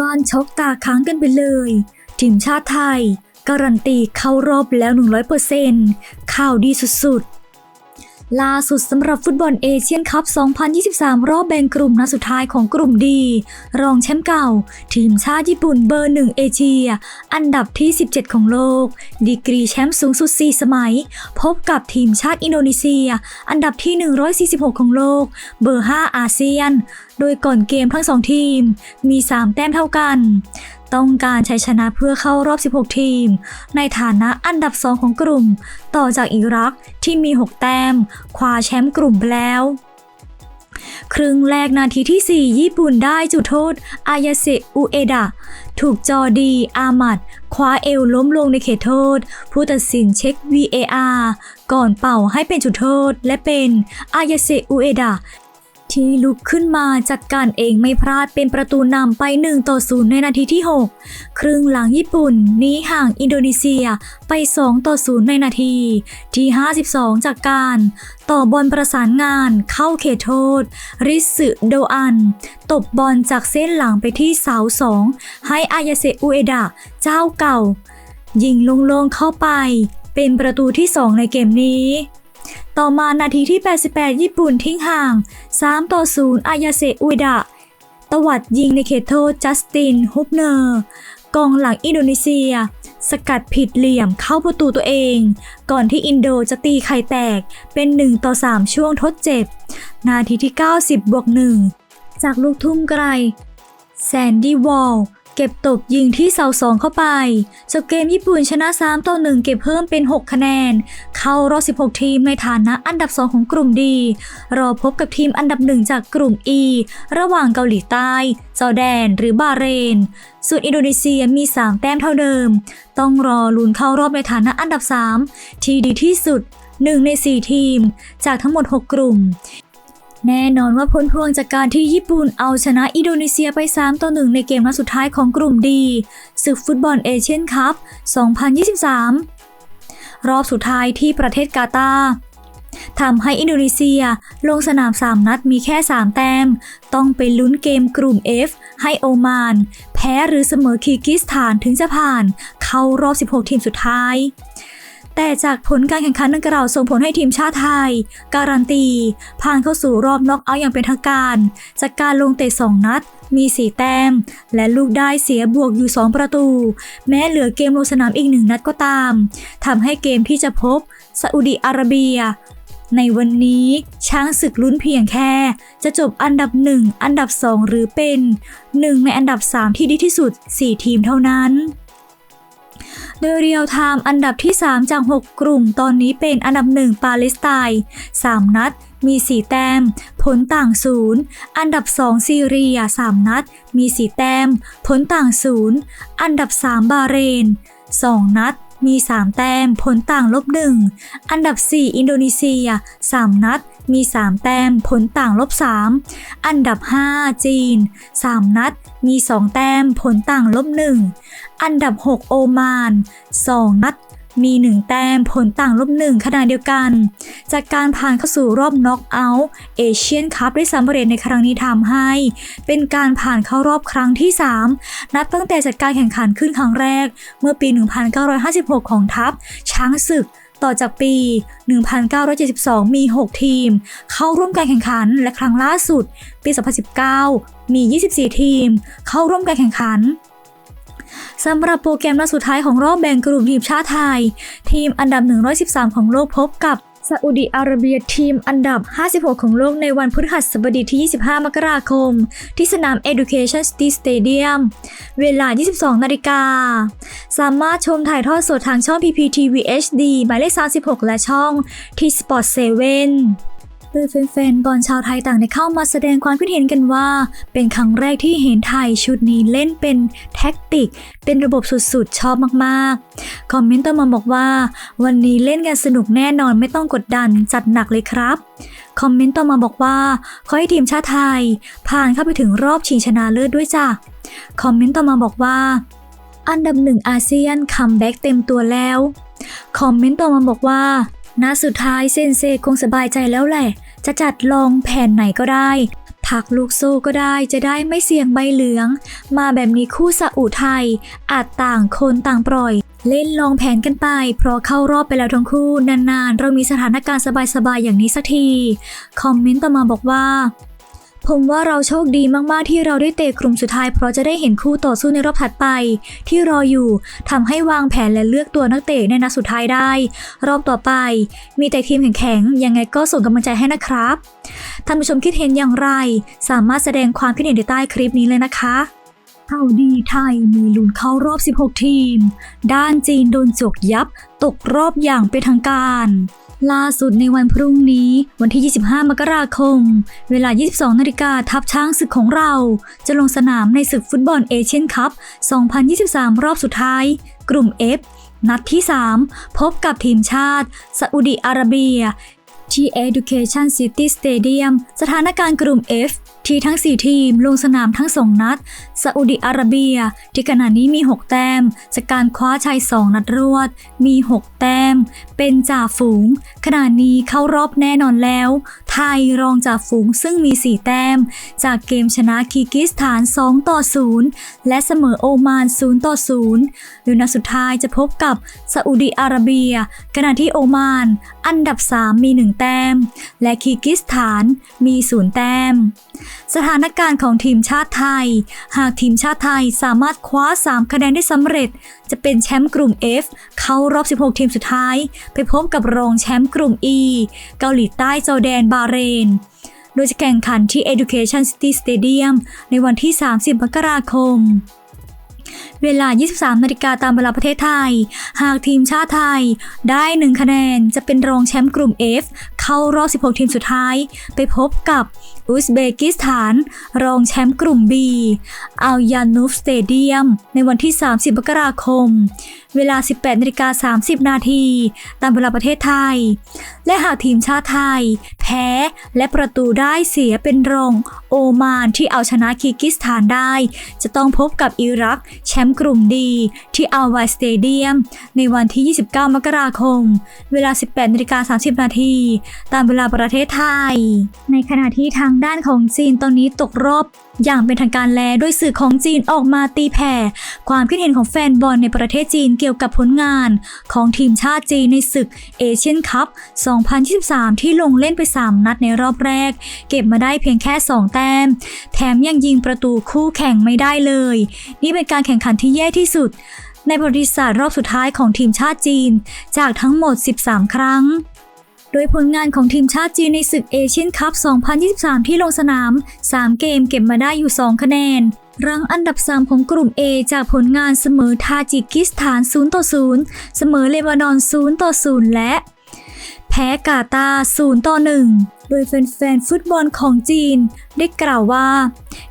บ้านช็อกตาค้างกันไปเลย ทีมชาติไทย การันตีเข้ารอบแล้ว 100%ข่าวดีสุดๆ ล่าสุดสำหรับฟุตบอลเอเชียนคัพ 2023 รอบแบ่งกลุ่มนัดสุดท้ายของกลุ่มดี รองแชมป์เก่า ทีมชาติญี่ปุ่นเบอร์หนึ่งเอเชีย อันดับที่ 17 ของโลก ดีกรีแชมป์สูงสุด 4 สมัย พบกับทีมชาติอินโดนีเซีย อันดับที่ 146 ของโลก เบอร์ 5 อาเซียน โดยก่อนเกมทั้งสองทีมมี 3 แต้มเท่ากัน ต้องการใชัยชนะเพื่อเข้ารอบ 16 ทีม ในฐานะอันดับ 2 ของกลุ่ม ต่อจากอิรักที่มี 6 แต้ม คว้าแชมป์กลุ่มไปแล้ว ครึ่งแรกนาทีที่ 4 ญี่ปุ่นได้จุดโทษ อายาเซอุเอดะ ถูกจอดี อามัด คว้าเอวล้มลงในเขตโทษ ผู้ตัดสินเช็ค VAR ก่อนเป่าให้เป็นจุดโทษและเป็น อายาเซอุเอดะ ที่ลุกขึ้นมาจัดการเองไม่พลาดเป็นประตูนำไป 1 ต่อ 0 ในนาทีที่ 6 ครึ่งหลังญี่ปุ่นหนี้ห่างอินโดนีเซียไป 2 ต่อ 0 ในนาที ที่ 52 จากการ ต่อบอลประสานงานเข้าเขตโทษ ริสึโดอัน ตบบอลจากเส้นหลังไปที่เสาสองให้อายาเซอุเอดะเจ้าเก่า ยิงลงๆเข้าไป เป็นประตูที่ 2 ในเกมนี้ ต่อมานาทีที่ 88 ญี่ปุ่นทิ้งห่าง 3 ต่อ 0 อายาเซอุเอดะ ตวัดยิงในเขตโทษจัสติน ฮุบเนอร์ กองหลังอินโดนีเซีย สกัดผิดเหลี่ยมเข้าประตูตัวเอง ก่อนที่อินโดจะตีไข่แตกเป็น 1 ต่อ 3 ช่วงทดเจ็บ นาทีที่ 90 บวก 1 จากลูกทุ่มไกล แซนดี้วอล เก็บตบยิงที่เสาสองเข้าไปจบเกมญี่ปุ่นชนะ 3 ต่อ 1 เก็บเพิ่มเป็น 6 คะแนน เข้ารอบ 16 ทีมในฐานะอันดับ 2 ของกลุ่มดี รอพบกับทีมอันดับ 1 จากกลุ่ม E ระหว่างเกาหลีใต้ จอแดนหรือบาเรน ส่วนอินโดนีเซียมี 3 แต้มเท่าเดิม ต้องรอลุ้นเข้ารอบในฐานะอันดับ 3 ที่ดีที่สุด 1 ใน 4 ทีม จากทั้งหมด 6 กลุ่ม แน่นอนว่าพ้นพวงจากการที่ญี่ปุ่นเอาชนะอินโดนีเซียไป 3 ต่อ 1 ในเกมนัดสุดท้ายของกลุ่มดีศึกฟุตบอลเอเชียนคัพ 2023 รอบสุดท้ายที่ประเทศกาตาร์ทำให้อินโดนีเซียลงสนาม 3 นัดมีแค่ 3 แต้ม ต้องไปลุ้นเกมกลุ่ม F ให้โอมาน แพ้หรือเสมอคีร์กิสถานถึงจะผ่าน เข้ารอบ 16 ทีมสุดท้าย แต่จากผลการแข่งขันดังกล่าวส่งผลให้ทีมชาติไทย การันตี ผ่านเข้าสู่รอบน็อกเอาท์อย่างเป็นทางการ จากการลงเตะ 2 นัด มี 4 แต้ม และลูกได้เสียบวกอยู่ 2 ประตู แม้เหลือเกมลงสนามอีกหนึ่งนัดก็ตามทำให้เกมที่จะพบซาอุดิอาระเบียในวันนี้ช้างศึกลุ้นเพียงแค่ จะจบอันดับ 1 อันดับ 2 หรือเป็น 1 ในอันดับ 3 ที่ดีที่สุด 4 ทีมเท่านั้น โดยเรียลไทม์อันดับที่ 3 จาก 6 กลุ่มตอนนี้เป็นอันดับ 1 ปาเลสไตน์3 นัด มี 4 แต้ม ผลต่างศูนย์อันดับ 2 ซีเรีย 3 นัด มี 4 แต้ม ผลต่างศูนย์อันดับ 3 บาเรน 2 นัดมี 3 แต้ม ผลต่างลบ 1 อันดับ 4 อินโดนีเซีย 3 นัด มี 3 แต้ม ผลต่างลบ 3 อันดับ 5 จีน 3 นัด มี 2 แต้ม ผลต่างลบ 1 อันดับ 6 โอมาน 2 นัดมี 1 แต้มผลต่างลบ1ขณะเดียวกัน จากการผ่านเข้าสู่รอบน็อกเอาท์เอเชียนคัพได้สำเร็จในครั้งนี้ทำให้ เป็นการผ่านเข้ารอบครั้งที่ 3 นับตั้งแต่จัดการแข่งขันขึ้นครั้งแรก เมื่อปี 1956 ของทัพ ช้างศึก ต่อจากปี 1972 มี 6 ทีม เข้าร่วมการแข่งขันและครั้งล่าสุด ปี 2019 มี 24 ทีม เข้าร่วมการแข่งขันสำหรับโปรแกรมนัดสุดท้ายของรอบแบ่งกลุ่มทีมชาติไทย ทีมอันดับ 113 ของโลกพบกับ ซาอุดีอาระเบียทีมอันดับ 56 ของโลกในวันพฤหัสบดีที่ 25 มกราคม ที่สนาม Education City Stadium เวลา 22 นาฬิกา สามารถชมถ่ายทอดสดทางช่อง PPTV HD หมายเลข 36 และช่อง T Sport 7 โดยแฟนๆบอลชาวไทยต่างได้เข้ามาแสดงความคิดเห็นกันว่า เป็นครั้งแรกที่เห็นไทยชุดนี้เล่นเป็นแท็กติก เป็นระบบสุดๆ ชอบมากๆ คอมเมนต์ต่อมาบอกว่า วันนี้เล่นกันสนุกแน่นอนไม่ต้องกดดันจัดหนักเลยครับ คอมเมนต์ต่อมาบอกว่า ขอให้ทีมชาติไทย ผ่านเข้าไปถึงรอบชิงชนะเลิศด้วยจ้ะคอมเมนต์ต่อมาบอกว่า อันดับหนึ่งอาเซียนคัมแบ็กเต็มตัวแล้วคอมเมนต์ต่อมาบอกว่า นัดสุดท้ายเซนเซคงสบายใจแล้วแหละ จะจัดลองแผ่นไหนก็ได้ทผักลูกโซ่ก็ได้จะได้ไม่เสี่ยงใบเหลือง มาแบบนี้คู่ซาอุไทย อาจต่างคนต่างปล่อย เล่นลองแผนกันไป เพราะเข้ารอบไปแล้วทั้งคู่นานๆ เรามีสถานการณ์สบายๆอย่างนี้สักที คอมเมนต์ต่อมาบอกว่า ผมว่าเราโชคดีมากๆที่เราได้เตะกลุ่มสุดท้าย เพราะจะได้เห็นคู่ต่อสู้ในรอบถัดไป ที่รออยู่ทำให้วางแผนและเลือกตัวนักเตะในนัดสุดท้ายได้ รอบต่อไป มีแต่ทีมแข็งๆยังไงก็ส่งกำลังใจให้นะครับท่านผู้ชมคิดเห็นอย่างไร สามารถแสดงความคิดเห็นในใต้คลิปนี้เลยนะคะเท่าดีไทยมีลุ้นเข้ารอบ 16 ทีม ด้านจีนโดนจกยับ ตกรอบอย่างเป็นทางการ ล่าสุดในวันพรุ่งนี้วันที่ 25 มกราคม เวลา 22 นาฬิกาทัพช้างศึกของเรา จะลงสนามในศึกฟุตบอลเอเชียนคัพ 2023 รอบสุดท้าย กลุ่ม F นัดที่ 3 พบกับทีมชาติซาอุดิอาระเบีย ที่ Education City Stadium สถานการณ์กลุ่ม F ที่ทั้ง 4 ทีมลงสนามทั้ง 2 นัดซาอุดิอาระเบีย ที่ขณะนี้มี 6 แต้มจากการคว้าชัย 2 นัดรวด มี 6 แต้ม เป็นจ่าฝูง ขณะนี้เข้ารอบแน่นอนแล้ว ไทยรองจ่าฝูงซึ่งมี 4 แต้ม จากเกมชนะคีร์กิสถาน 2 ต่อ 0 และเสมอโอมาน 0 ต่อ0โดยนัดสุดท้ายจะพบกับซาอุดิอาระเบีย ขณะที่โอมาน อันดับ 3 มี 1แต้ม และคีร์กิสถานมี0แต้ม สถานการณ์ของทีมชาติไทย หากทีมชาติไทยสามารถคว้า 3 คะแนนได้สำเร็จ จะเป็นแชมป์กลุ่ม F เข้ารอบ 16 ทีมสุดท้าย ไปพบกับรองแชมป์กลุ่ม E เกาหลีใต้จอแดนบาเรนโดยจะแข่งขันที่ Education City Stadium ในวันที่ 30 มกราคม เวลา 23 นาฬิกาตามเวลาประเทศไทย หากทีมชาติไทยได้ 1 คะแนนจะเป็นรองแชมป์กลุ่ม F เข้ารอบ 16 ทีมสุดท้าย ไปพบกับ อุซเบกิสถาน รองแชมป์กลุ่ม B อัลยานูฟสเตเดียม ในวันที่ 30มกราคม เวลา 18นาฬิกา30 นาทีตามเวลาประเทศไทย และหากทีมชาติไทย แพ้และประตูได้เสียเป็นรองโอมานที่เอาชนะคีร์กิสถานได้ จะต้องพบกับอิรักแชมป์กลุ่มดีที่อัลไวสเตเดียม ในวันที่ 29 มกราคม เวลา 18นาฬิกา30 นาทีตามเวลาประเทศไทย ในขณะที่ทางด้านของจีนตอนนี้ตกรอบ อย่างเป็นทางการแลด้วยสื่อของจีนออกมาตีแผ่ ความคิดเห็นของแฟนบอลในประเทศจีนเกี่ยวกับผลงาน ของทีมชาติจีนในศึกเอเชียนคัพ 2023 ที่ลงเล่นไป 3 นัดในรอบแรก เก็บมาได้เพียงแค่ 2 แต้ม แถมยังยิงประตูคู่แข่งไม่ได้เลย นี่เป็นการแข่งขันที่แย่ที่สุด ในประวัติศาสตร์รอบสุดท้ายของทีมชาติจีน จากทั้งหมด 13 ครั้ง โดยผลงานของทีมชาติจีนในศึกเอเชียนคัพ 2023 ที่ลงสนาม 3 เกมเก็บมาได้อยู่ 2 คะแนน รั้งอันดับ 3 ของกลุ่ม A จากผลงานเสมอทาจิกิสถาน 0 ต่อ 0 เสมอเลบานอน 0 ต่อ 0 และ แพ้กาตาร์0ต่อ 1โดยแฟนๆฟุตบอลของจีน ได้กล่าวว่า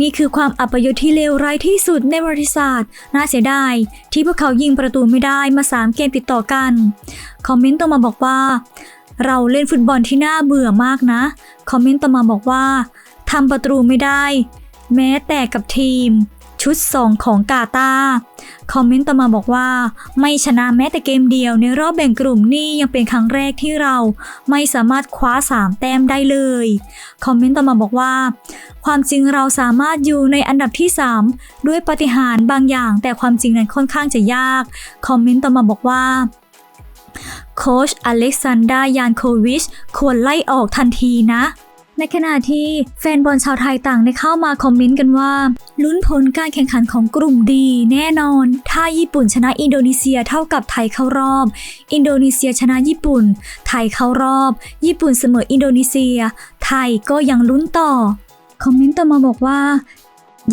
นี่คือความอัปยศที่เลวร้ายที่สุดในประวัติศาสตร์ น่าเสียดาย ที่พวกเขายิงประตูไม่ได้มา 3 เกมติดต่อกัน คอมเมนต์ต่อมาบอกว่า เราเล่นฟุตบอลที่น่าเบื่อมากนะ คอมเมนต์ต่อมาบอกว่าทำประตูไม่ได้ แม้แต่กับทีม ชุด2ของกาตาคอมเมนต์ต่อมาบอกว่า ไม่ชนะแม้แต่เกมเดียวในรอบแบ่งกลุ่มนี่ยังเป็นครั้งแรกที่เราไม่สามารถคว้า 3 แต้มได้เลย คอมเมนต์ต่อมาบอกว่า ความจริงเราสามารถอยู่ในอันดับที่ 3 ด้วยปฏิหารบางอย่าง แต่ความจริงนั้นค่อนข้างจะยาก คอมเมนต์ต่อมาบอกว่า โค้ชอเล็กซานดายานโควิช ควรไล่ออกทันทีนะ ในขณะที่แฟนบอลชาวไทยต่างได้เข้ามาคอมเมนต์กันว่า ลุ้นผลการแข่งขันของกลุ่มดี แน่นอน ถ้าญี่ปุ่นชนะอินโดนีเซียเท่ากับไทยเข้ารอบ อินโดนีเซียชนะญี่ปุ่น ไทยเข้ารอบ ญี่ปุ่นเสมออินโดนีเซีย ไทยก็ยังลุ้นต่อคอมเมนต์ต่อมาบอกว่า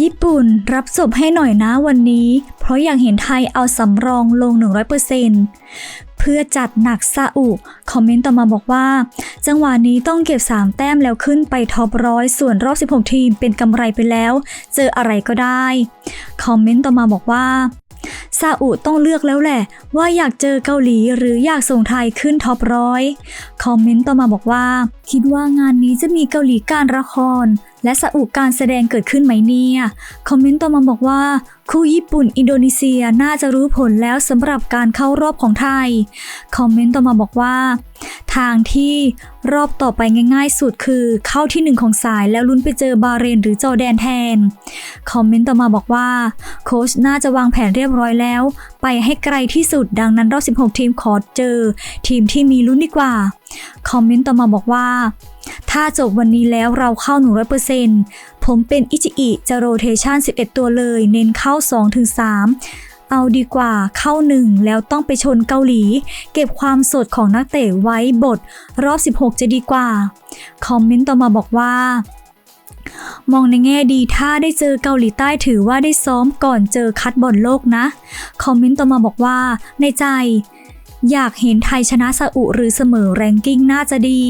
ญี่ปุ่นรับศพให้หน่อยนะวันนี้ เพราะอยากเห็นไทยเอาสำรองลง 100%เพื่อจัดหนักซาอุ คอมเมนต์ต่อมาบอกว่า จังหวะนี้ต้องเก็บ 3 แต้มแล้วขึ้นไปท็อปร้อยส่วนรอบ 16 ทีมเป็นกำไรไปแล้ว เจออะไรก็ได้ คอมเมนต์ต่อมาบอกว่าซาอุต้องเลือกแล้วแหละ ว่าอยากเจอเกาหลีหรืออยากส่งไทยขึ้นท็อปร้อยคอมเมนต์ต่อมาบอกว่าคิดว่างานนี้จะมีเกาหลีการละคร และสะอุการแสดงเกิดขึ้นไหมเนี่ย คอมเมนต์ต่อมาบอกว่า คู่ญี่ปุ่นอินโดนีเซียน่าจะรู้ผลแล้วสำหรับการเข้ารอบของไทย คอมเมนต์ต่อมาบอกว่า ทางที่รอบต่อไปง่าย ๆ สุดคือเข้าที่หนึ่งของสายแล้วลุ้นไปเจอบาเรนหรือจอร์แดนแทน คอมเมนต์ต่อมาบอกว่า โค้ชน่าจะวางแผนเรียบร้อยแล้ว ไปให้ไกลที่สุดดังนั้นรอบ 16 ทีมขอเจอ ทีมที่มีลุ้นดีกว่าคอมเมนต์ต่อมาบอกว่า ถ้าจบวันนี้แล้วเราเข้า 100%ผมเป็นอิจิอิจะโรเทชัน11 ตัวเลย เน้นเข้า 2-3 เอาดีกว่าเข้า 1 แล้วต้องไปชนเกาหลี เก็บความสดของนักเตะไว้บท รอบ 16 จะดีกว่า คอมเมนต์ต่อมาบอกว่ามองในแง่ดีถ้าได้เจอเกาหลีใต้ถือว่าได้ซ้อมก่อนเจอคัดบอลโลกนะ คอมเมนต์ต่อมาบอกว่า ในใจ อยากเห็นไทยชนะซาอุหรือเสมอแรงกิ้งน่าจะดี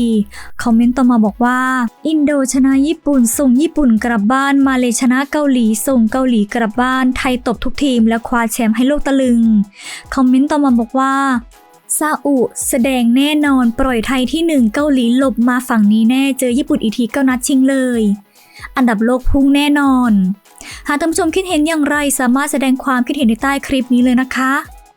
คอมเมนต์ต่อมาบอกว่า อินโดชนะญี่ปุ่นส่งญี่ปุ่นกลับบ้าน มาเลชนะเกาหลีส่งเกาหลีกลับบ้าน ไทยตบทุกทีมและคว้าแชมป์ให้โลกตะลึง คอมเมนต์ต่อมาบอกว่าซาอุแสดงแน่นอนปล่อยไทยที่หนึ่งเกาหลีหลบมาฝั่งนี้แน่เจอญี่ปุ่นอีกทีก็นัดชิงเลย อันดับโลกพุ่งแน่นอน หากท่านผู้ชมคิดเห็นอย่างไรสามารถแสดงความคิดเห็นในใต้คลิปนี้เลยนะคะ